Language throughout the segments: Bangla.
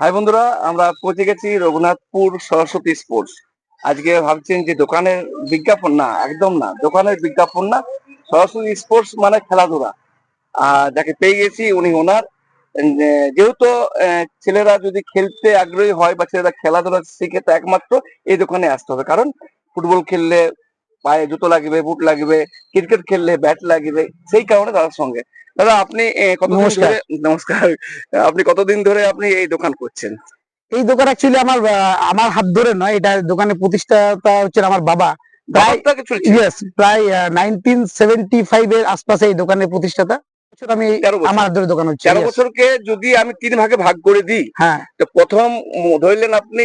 হাই বন্ধুরা, আমরা পৌঁছে গেছি রঘুনাথপুর সরস্বতী স্পোর্টস আজকে ভাবছেন যে দোকানের বিজ্ঞাপন না, একদম না, দোকানের বিজ্ঞাপন না, সরস্বতী স্পোর্টস মানে খেলাধুলা। আর যাকে পেয়ে গেছি উনি ওনার। যেহেতু ছেলেরা যদি খেলতে আগ্রহী হয় বা ছেলেরা খেলাধুলা শিখে, তো একমাত্র এই দোকানে আসতে হবে। কারণ ফুটবল খেললে পায়ে জুতো লাগবে, বুট লাগবে, ক্রিকেট খেললে ব্যাট লাগবে, সেই কারণে দাদার সঙ্গে। দাদা আপনি কতদিন নমস্কার। ধরে নমস্কার। আপনি কতদিন ধরে আপনি এই দোকান করছেন? এই দোকান অ্যাকচুয়ালি আমার আমার হাত ধরে নয় এটা দোকানের প্রতিষ্ঠাতা হচ্ছে আমার বাবা। প্রায় বাবারটাকে চলছে ইয়েস প্রায় নাইনটিন সেভেন্টি ফাইভ এর আশপাশে এই দোকানের প্রতিষ্ঠাতা। আমি। আমার ধরে দোকান হচ্ছে তেরো বছরকে যদি আমি তিন ভাগে ভাগ করে দিই হ্যাঁ। তো প্রথম ধরলেন আপনি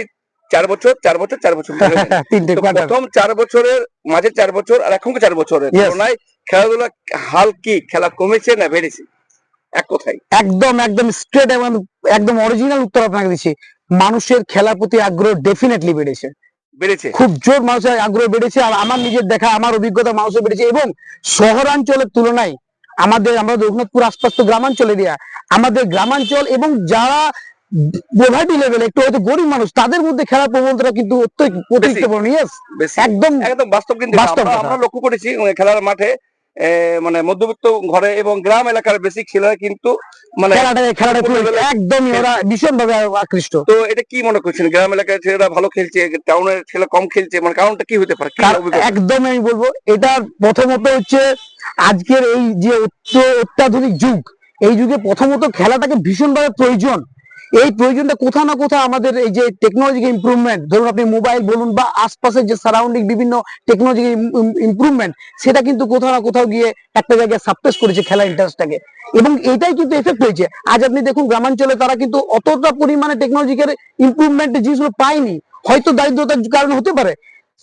চার বছর চার বছর চার বছর প্রথম চার বছরের মাঝে চার বছর আর এখন চার বছরের. তুলনায় খেলাধুলা হাল কি? খেলা কমেছে না বেড়েছে? এক কথাই একদম একদম স্ট্রেট এবং একদম অরিজিনাল উত্তর আপনাকে দিচ্ছি। মানুষের খেলার প্রতি আগ্রহ ডেফিনেটলি বেড়েছে। বেড়েছে। খুব জোর মানুষের আগ্রহ বেড়েছে আর আমার নিজের দেখা আমার অভিজ্ঞতা মানুষের বেড়েছে এবং শহরাঞ্চলের তুলনায় আমাদের আমরা রঘুনাথপুর আশপাশ তো গ্রামাঞ্চলে দেয়া আমাদের গ্রামাঞ্চল এবং যারা পোভার্টি লেভেল একটু হয়তো গরিব মানুষ তাদের মধ্যে খেলার প্রবণতা কিন্তু অত্যন্ত একদম একদম বাস্তব কিন্তু আমরা- লক্ষ্য করেছি খেলার মাঠে মানে মধ্যবিত্ত ঘরে এবং গ্রাম এলাকার বেশি ছেলেরা কিন্তু মানে একদমই ওরা ভীষণ ভাবে আকৃষ্ট। তো এটা কি মনে করছেন? গ্রাম এলাকার ছেলেরা ভালো খেলছে টাউনের ছেলে কম খেলছে মানে কারণটা কি হতে পারে? একদম আমি বলব এটার প্রথমত হচ্ছে আজকের এই যে অত্য- অত্যাধুনিক যুগ এই যুগে প্রথমত খেলাটাকে ভীষণভাবে প্রয়োজন। এই প্রয়োজনটা কোথাও না কোথাও আমাদের এই যে টেকনোলজি ইমপ্রুভমেন্ট ধরুন আপনি মোবাইল বলুন বা আশপাশের যে সারাউন্ডিং বিভিন্ন টেকনোলজি ইমপ্রুভমেন্ট সেটা কিন্তু কোথাও না কোথাও গিয়ে একটা জায়গায় সাপ্রেস করেছে খেলা ইন্টারেস্টটাকে এবং এটাই কিন্তু এফেক্ট হয়েছে। আজ আপনি দেখুন গ্রামাঞ্চলে তারা কিন্তু অতটা পরিমাণে টেকনোলজিক্যাল ইমপ্রুভমেন্ট জিনিসগুলো পায়নি। হয়তো দারিদ্রতার কারণে হতে পারে।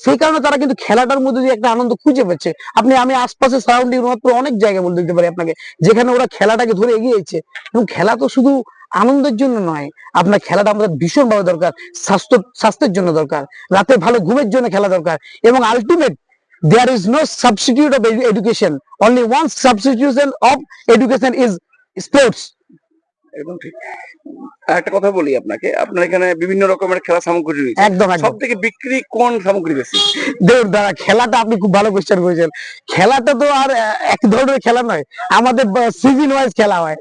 সেই কারণে তারা কিন্তু খেলাটার মধ্যে দিয়ে একটা আনন্দ খুঁজে পাচ্ছে। আপনি, আমি আশপাশে সারাউন্ডিং মাত্র অনেক জায়গায় বলে দিতে পারি আপনাকে, যেখানে ওরা খেলাটাকে ধরে এগিয়েছে এবং খেলা তো শুধু আনন্দের জন্য নয়। আপনার খেলাটা আমাদের ভীষণ ভাবে দরকার, স্বাস্থ্য, স্বাস্থ্যের জন্য দরকার, রাতে ভালো ঘুমের জন্য খেলা দরকার এবং ultimate there is no substitute of education only one substitution of education is sports একদম ঠিক। আর একটা কথা বলি আপনাকে। আপনার এখানে বিভিন্ন রকমের খেলা সামগ্রী রয়েছে। একদম সব থেকে বিক্রি কোন সামগ্রী বেশি? দাদা খেলাটা আপনি খুব ভালো কোয়েশ্চেন করেছেন। খেলাটা তো আর এক ধরনের খেলা নয়। আমাদের সিজন ওয়াইজ খেলা হয়।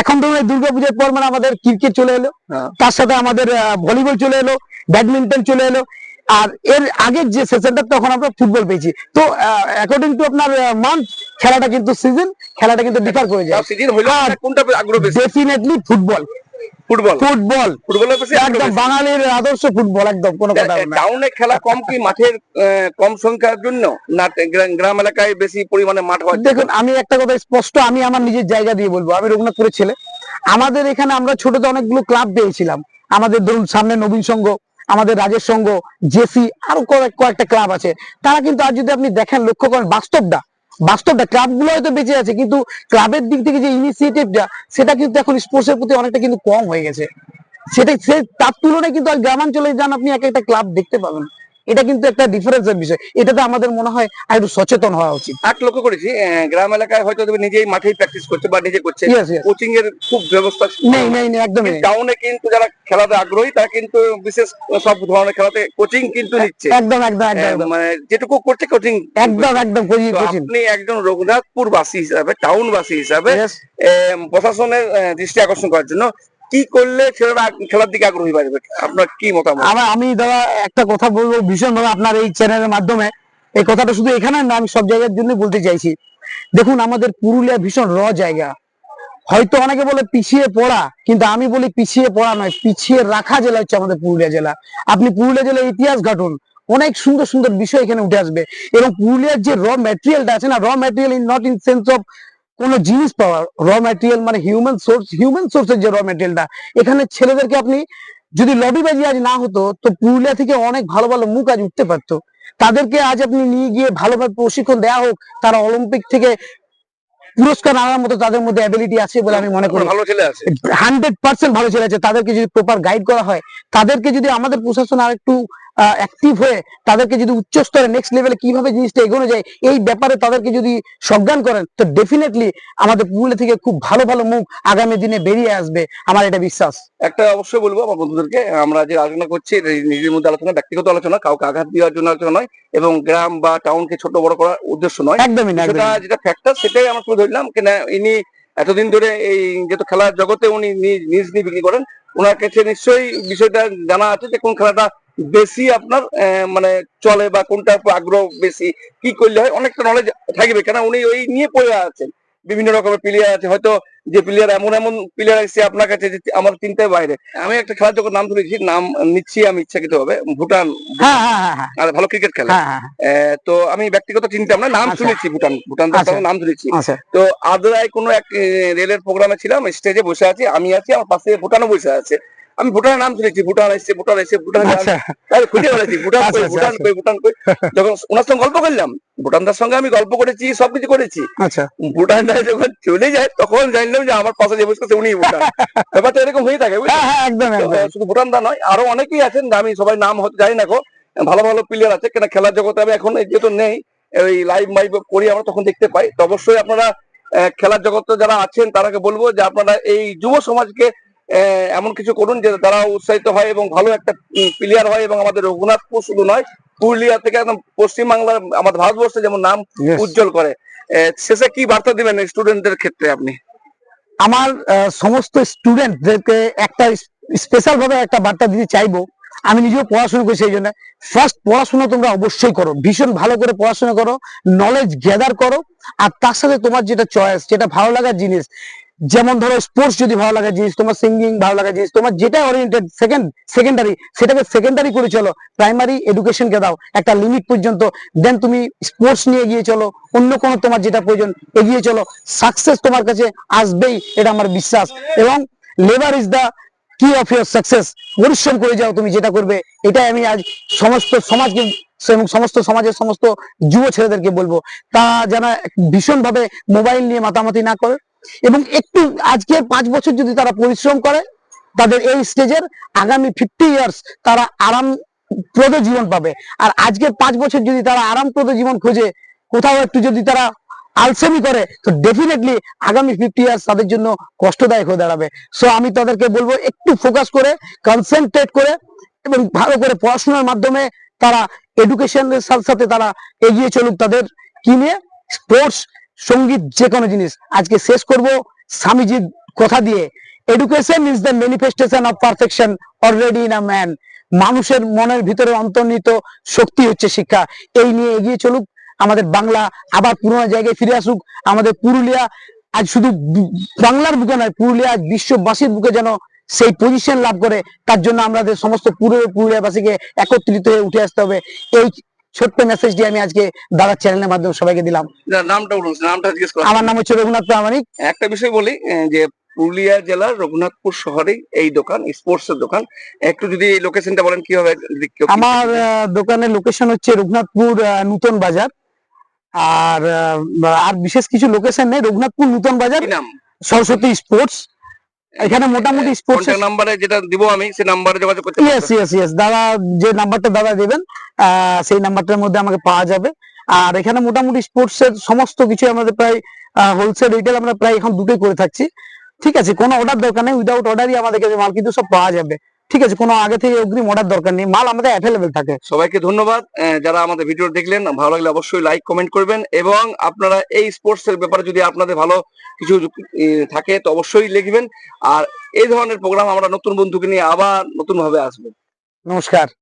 এখন ধরুন দুর্গাপূজার পর মানে আমাদের ক্রিকেট চলে এলো। হ্যাঁ। তার সাথে আমাদের ভলিবল চলে এলো ব্যাডমিন্টন চলে এলো। আর এর আগের যে সেশনটা তখন আমরা ফুটবল পেয়েছি। তো অ্যাকর্ডিং টু আপনার মান্থ খেলাটা কিন্তু সিজন খেলাটা কিন্তু ডিফার করে যায়। সিজন হইল কোনটা আগ্রহ বেশি? ডেফিনেটলি ফুটবল ফুটবল ফুটবল ফুটবলের বেশি একদম বাঙালির আদর্শ ফুটবল একদম কোনো কথা না। টাউনে খেলা কম কি মাঠের আহ, কম সংখ্যার জন্য? না গ্রাম এলাকায় বেশি পরিমাণে মাঠ হয় দেখুন আমি একটা কথা স্পষ্ট আমি আমার নিজের জায়গা দিয়ে বলব। আমি রঘুনাথপুরের ছেলে। আমাদের এখানে আমরা ছোটতে অনেকগুলো ক্লাব পেয়েছিলাম। আমাদের ধরুন সামনে নবীন সংঘ আমাদের রাজের সঙ্গ, জেসি, আরও কয়েক, কয়েকটা ক্লাব আছে। তারা কিন্তু আর যদি আপনি দেখেন, লক্ষ্য করেন, বাস্তবটা বাস্তবটা ক্লাবগুলো হয়তো বেঁচে আছে, কিন্তু ক্লাবের দিক থেকে যে ইনিশিয়েটিভটা সেটা কিন্তু এখন স্পোর্টসের প্রতি অনেকটা কিন্তু কম হয়ে গেছে। সেটা সে, তার তুলনায় কিন্তু আর গ্রামাঞ্চলে যান আপনি এক একটা ক্লাব দেখতে পাবেন। এটা কিন্তু একটা ডিফারেন্সের বিষয়। এটাতে আমাদের মনে হয় একটু সচেতন হওয়া উচিত। এক লক্ষ্য করেছি গ্রাম এলাকায় হয়তো তুমি নিজেই মাঠেই প্র্যাকটিস করছে বা নিজে করছে. কোচিং এর খুব ব্যবস্থা নেই নেই নেই একদমই টাউনে কিন্তু যারা খেলাতে আগ্রহী তারা কিন্তু বিশেষ সব ধরনের খেলাতে কোচিং কিন্তু নিচ্ছে। একদম একদম একদম। মানে যেটুকু করছে কোচিং একদম একদম আপনি একজন রঘুনাথপুর বাসী হিসাবে টাউন বাসী হিসাবে প্রশাসনের দৃষ্টি আকর্ষণ করার জন্য কি করলে ছেলেরা খেলার দিকে আগ্রহী বাড়বে? আপনার কি মতামত? আমার আমি দাদা, একটা কথা বলব ভীষণ ভাবে আপনার এই চ্যানেলের মাধ্যমে। এই কথাটা শুধু এখানে না, আমি সব জায়গার জন্য বলতে চাইছি। দেখুন, আমাদের পুরুলিয়া ভীষণ র জায়গা। হয়তো অনেকে বলে পিছিয়ে পড়া, কিন্তু আমি বলি পিছিয়ে পড়া নয়, পিছিয়ে রাখা জেলা হচ্ছে আমাদের পুরুলিয়া জেলা। আপনি পুরুলিয়া জেলার ইতিহাস ঘাটুন। অনেক সুন্দর সুন্দর বিষয় এখানে উঠে আসবে। এবং পুরুলিয়ার যে র ম্যাটেরিয়ালটা আছে না, raw material in not in sense of কোন জিনিস পাওয়া র ম্যাটেরিয়াল মানে হিউম্যান সোর্স হিউম্যান সোর্সের যে র ম্যাটেরিয়ালটা এখানে ছেলেদেরকে আপনি যদি লবিবাজি আজ না হতো তো পুরুলিয়া থেকে অনেক ভালো ভালো মুখ আজ উঠতে পারতো। তাদেরকে আজ আপনি নিয়ে গিয়ে ভালোভাবে প্রশিক্ষণ দেওয়া হোক তারা অলিম্পিক থেকে পুরস্কার আনার মতো তাদের মধ্যে অ্যাবিলিটি আছে বলে আমি মনে করি। ভালো ছেলে আছে। হান্ড্রেড পার্সেন্ট ভালো ছেলে আছে। তাদেরকে যদি প্রপার গাইড করা হয় তাদেরকে যদি আমাদের প্রশাসন আর একটু অ্যাক্টিভ হয়ে তাদেরকে যদি উচ্চ স্তরে নেক্সট লেভেলে কীভাবে জিনিসটা এগোনো যায় এই ব্যাপারে তাদেরকে যদি সজ্ঞান করেন তো ডেফিনেটলি আমাদের পুরুলিয়া থেকে খুব ভালো ভালো মুখ আগামী দিনে বেরিয়ে আসবে আমার এটা বিশ্বাস। একটা অবশ্যই বলব আমার বন্ধুদেরকে আমরা যে আলোচনা করছি নিজের মধ্যে আলোচনা ব্যক্তিগত আলোচনা কাউকে আঘাত দেওয়ার জন্য আলোচনা নয় এবং গ্রাম বা টাউনকে ছোট বড় করার উদ্দেশ্য নয়। একদমই না যেটা ফ্যাক্টর সেটাই আমরা তুলে ধরলাম। কেন ইনি এতদিন ধরে এই যেহেতু খেলার জগতে উনি নিজ নিজ বিক্রি করেন ওনার কাছে নিশ্চয়ই বিষয়টা জানা আছে যে কোন খেলাটা বেশি আপনার মানে চলে বা কোনটা আগ্রহ বেশি কি করলে হয় অনেকটা নলেজ থাকবে। কেন উনি ওই নিয়ে পড়ে আছেন। বিভিন্ন রকমের প্লেয়ার আছে। হয়তো যে প্লেয়ার এমন এমন প্লেয়ার আছে আপনার কাছে যে আমার চিন্তায় বাইরে। আমি একটা খেলার যখন নাম তুলেছি নাম নিচ্ছি আমি ইচ্ছাকৃত হবে ভুটান। হ্যাঁ হ্যাঁ হ্যাঁ আর ভালো ক্রিকেট খেলে। আহ, তো আমি ব্যক্তিগত চিন্তাম না নাম আচ্ছা। শুনেছি ভুটান ভুটান আচ্ছা। নাম শুনেছি আচ্ছা। তো আদ্রায় কোনো এক রেলের প্রোগ্রামে ছিলাম স্টেজে বসে আছি আমি আছি আমার পাশে ভুটানও বসে আছে। আমি ভুটানের নাম শুনেছি ভুটান এসছে ভুটান এসছে ভুটান আচ্ছা। খুঁজে বেড়াচ্ছি ভুটান আচ্ছা, কই আচ্ছা, ভুটান। কই ভুটান কই। যখন ওনার সঙ্গে গল্প করলাম ভুটানদার সঙ্গে আমি গল্প করেছি সবকিছু করেছি। আচ্ছা। ভুটানদা যখন চলে যায় তখন জানলাম যে আমার পাশে যে বসে উনি ভুটান। ব্যাপারটা এরকম হয়ে থাকে? হ্যাঁ হ্যাঁ একদম শুধু ভুটানদা নয় আরও অনেকেই আছেন আমি সবাই নাম হয়তো জানি না গো। ভালো ভালো প্লেয়ার আছে কেন খেলার জগতে আমি এখন এই যেহেতু নেই। ওই লাইভ মাইভ করি আমরা তখন দেখতে পাই। তো অবশ্যই আপনারা খেলার জগতে যারা আছেন তারাকে বলব যে আপনারা এই যুব সমাজকে এমন কিছু করুন যে তারা উৎসাহিত হয় এবং ভালো একটা প্লেয়ার হয় এবং আমাদের রঘুনাথপুর শুধু নয় পুরুলিয়া থেকে একদম পশ্চিমবাংলার আমাদের ভারতবর্ষে যেমন নাম উজ্জ্বল করে। শেষে কি বার্তা দিবেন স্টুডেন্টদের ক্ষেত্রে আপনি? আমার সমস্ত স্টুডেন্টদেরকে একটা স্পেশাল ভাবে একটা বার্তা দিতে চাইব। আমি নিজেও পড়াশোনা করি সেই জন্য। ফার্স্ট পড়াশোনা তোমরা অবশ্যই করো। ভীষণ ভালো করে পড়াশোনা করো। নলেজ গ্যাদার করো। আর তার সাথে তোমার যেটা চয়েস যেটা ভালো লাগার জিনিস যেমন ধরো স্পোর্টস যদি ভালো লাগার জিনিস তোমার সিঙ্গিং ভালো লাগার জিনিস তোমার যেটা ওরিয়েন্টেড সেকেন্ড সেকেন্ডারি সেটাকে সেকেন্ডারি করে চলো প্রাইমারি এডুকেশনকে দাও, একটা লিমিট পর্যন্ত দেন তুমি স্পোর্টস নিয়ে এগিয়ে চলো, অন্য কোনো তোমার যেটা প্রয়োজন, এগিয়ে চলো সাকসেস তোমার কাছে আসবেই, এটা আমার বিশ্বাস, এবং labour is the key of your success পরিশ্রম করে যাও তুমি যেটা করবে, এটাই আমি আজ সমস্ত সমাজকে, এবং সমস্ত সমাজের সমস্ত যুব ছেলেদেরকে বলব তা যেন ভীষণভাবে মোবাইল নিয়ে মাতামাতি না করে এবং একটু আজকের পাঁচ বছর যদি তারা পরিশ্রম করে, তাদের এই স্টেজের আগামী ফিফটি ইয়ার্স তারা আরামপ্রদ জীবন পাবে। আর আজকের পাঁচ বছর যদি তারা আরামপ্রদ জীবন খোঁজে, কোথাও একটু যদি তারা আলসেমি করে, তো ডেফিনেটলি আগামী ফিফটি ইয়ার্স তাদের জন্য কষ্টদায়ক হয়ে দাঁড়াবে। সো আমি তাদেরকে বলব, একটু ফোকাস করে কনসেন্ট্রেট করে এবং ভালো করে পড়াশোনার মাধ্যমে তারা এডুকেশনের সাথে সাথে তারা এগিয়ে চলুক তাদের, কি নিয়ে? স্পোর্টস সংগীত যে কোনো জিনিস। আজকে শেষ করব স্বামীজির কথা দিয়ে। Education is the manifestation of perfection already in a man মানুষের মনের ভিতরে অন্তর্নিহিত শক্তি হচ্ছে শিক্ষা। এই নিয়ে এগিয়ে চলুক। আমাদের বাংলা আবার পুরোনো জায়গায় ফিরে আসুক। আমাদের পুরুলিয়া আজ শুধু বাংলার বুকে নয়, পুরুলিয়া আজ বিশ্ববাসীর বুকে যেন সেই পজিশন লাভ করে, তার জন্য আমাদের সমস্ত পুরো পুরুলিয়াবাসীকে একত্রিত হয়ে উঠে আসতে হবে। এই ছোট্ট মেসেজটি আমি আজকে দাদার চ্যানেলের মাধ্যমে সবাইকে দিলাম। নামটা বলুন নামটা জিজ্ঞেস করা আমার নাম হচ্ছে রঘুনাথ প্রামাণিক। একটা বিষয় বলি যে পুরুলিয়া জেলার রঘুনাথপুর শহরে এই দোকান স্পোর্টস এর দোকান একটু যদি এই লোকেশনটা বলেন কি হবে? আমার দোকানের লোকেশন হচ্ছে রঘুনাথপুর নূতন বাজার। আর আর বিশেষ কিছু লোকেশন নেই রঘুনাথপুর নূতন বাজার সরস্বতী স্পোর্টস এখানে মোটামুটি স্পোর্টস নাম্বারে যেটা দিব আমি সেই নাম্বারে যোগাযোগ করতে ইয়েস ইয়েস ইয়েস দাদা যে নাম্বারটা দাদা দেবেন আহ, সেই নাম্বারটার মধ্যে আমাকে পাওয়া যাবে। আর এখানে মোটামুটি স্পোর্টস এর সমস্ত কিছু আমাদের প্রায় হোলসেল রিটেল আমরা প্রায় এখন দুটোই করে থাকছি। ঠিক আছে কোনো অর্ডার দরকার নেই। উইদাউট অর্ডারই আমাদের কাছে মাল কিন্তু সব পাওয়া যাবে। ঠিক আছে কোনো আগে থেকে অগ্রিম অর্ডার দরকার নেই মাল আমাদের অ্যাভেলেবেল থাকে। সবাইকে ধন্যবাদ। যারা আমাদের ভিডিও দেখলেন ভালো লাগলে অবশ্যই লাইক কমেন্ট করবেন এবং আপনারা এই স্পোর্টস এর ব্যাপারে যদি আপনাদের ভালো কিছু থাকে তো অবশ্যই লিখবেন। আর এই ধরনের প্রোগ্রাম আমরা নতুন বন্ধুকে নিয়ে আবার নতুন ভাবে আসব। নমস্কার।